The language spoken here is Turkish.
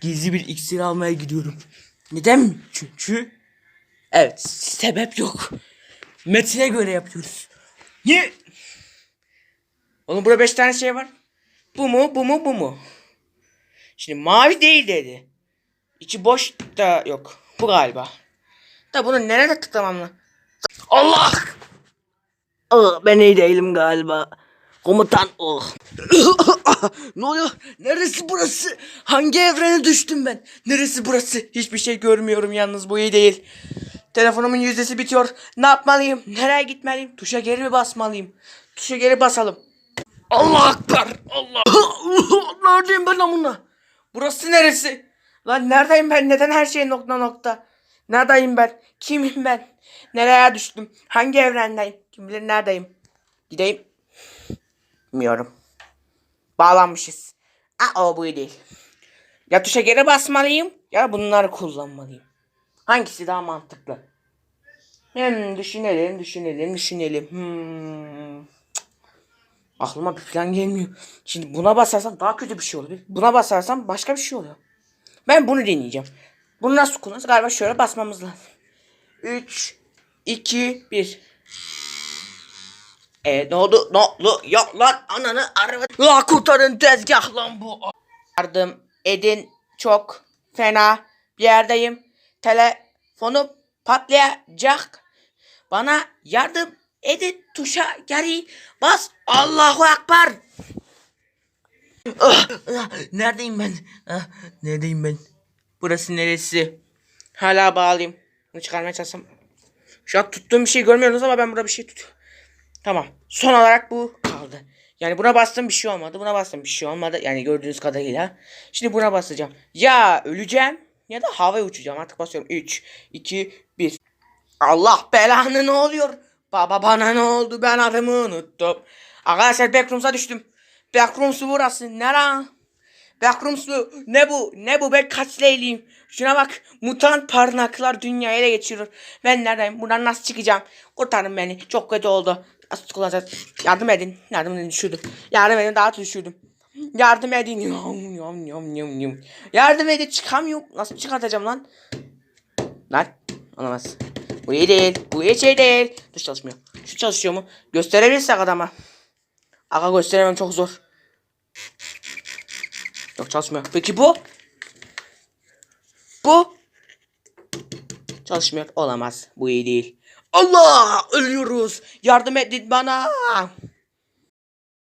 Gizli bir iksir almaya gidiyorum. Neden? Çünkü evet sebep yok. Metine göre yapıyoruz. Niye? Oğlum burada beş tane şey var. Bu mu, bu mu, bu mu? Şimdi mavi değil dedi. İçi boş da yok. Bu galiba. Da bunu nerede tıklamam lan? Allah! Aa, ben iyi değilim galiba. Komutan oh. ne oluyor? Neresi burası? Hangi evrene düştüm ben? Neresi burası? Hiçbir şey görmüyorum yalnız bu iyi değil. Telefonumun yüzdesi bitiyor. Ne yapmalıyım? Nereye gitmeliyim? Tuşa geri mi basmalıyım? Tuşa geri basalım. Allah akbar. Allah. Neredeyim ben bununla? Burası neresi? Lan neredeyim ben? Neden her şey nokta nokta? Neredeyim ben? Kimim ben? Nereye düştüm? Hangi evrendeyim? Kim bilir neredeyim? Gideyim. Bilmiyorum. Bağlanmışız. Aa o bu değil. Ya tuşa geri basmalıyım ya bunları kullanmalıyım. Hangisi daha mantıklı? Hmm, düşünelim, düşünelim, düşünelim. Hmm. Aklıma bir plan gelmiyor. Şimdi buna basarsam daha kötü bir şey oluyor. Buna basarsam başka bir şey oluyor. Ben bunu deneyeceğim. Bunu nasıl kullanırız? Galiba şöyle basmamız lazım. 3, 2, 1. E ne oldu? Ne oldu? Ya lan ananı araba. La kurtarın tezgah lan bu. Yardım edin çok fena bir yerdeyim. Telefonum patlayacak. Bana yardım edin tuşa geri bas. Allahu Ekber. Ah, ah, Neredeyim ben? Ah, Neredeyim ben? Burası neresi? Hala bağlıyım. Bunu çıkarmaya çalışsam. Şu an tuttuğum bir şey görmüyorsunuz ama ben burada bir şey tutuyorum. Tamam. Son olarak bu kaldı. Yani buna bastım bir şey olmadı. Buna bastım bir şey olmadı. Yani gördüğünüz kadarıyla. Şimdi buna basacağım. Ya öleceğim ya da havaya uçacağım. Artık basıyorum. 3, 2, 1. Allah belanı ne oluyor? Baba bana ne oldu? Ben adımı unuttum. Arkadaşlar Backrooms'a düştüm. Backrooms'u burası. Nere? Backrooms'u ne bu? Ne bu? Ben kaç leyliyim? Şuna bak. Mutant parmaklar dünyayı ele geçiriyor. Ben neredeyim? Buradan nasıl çıkacağım? Kurtarın beni. Çok kötü oldu. Nasıl kullanacağız? Yardım edin. Yardım edin düşürdüm. Yardım edin daha düşürdüm. Yardım edin. Yum, yum, yum, yum, yum. Yardım edin çıkamıyorum. Nasıl çıkartacağım lan? Lan. Olamaz. Bu iyi değil. Bu iyi şey değil. Tuş çalışmıyor. Şu çalışıyor mu? Gösterebilirsek adama. Aga gösteremem çok zor. Yok çalışmıyor. Peki bu? Bu? Çalışmıyor. Olamaz. Bu iyi değil. Allah! Ölüyoruz. Yardım edin bana.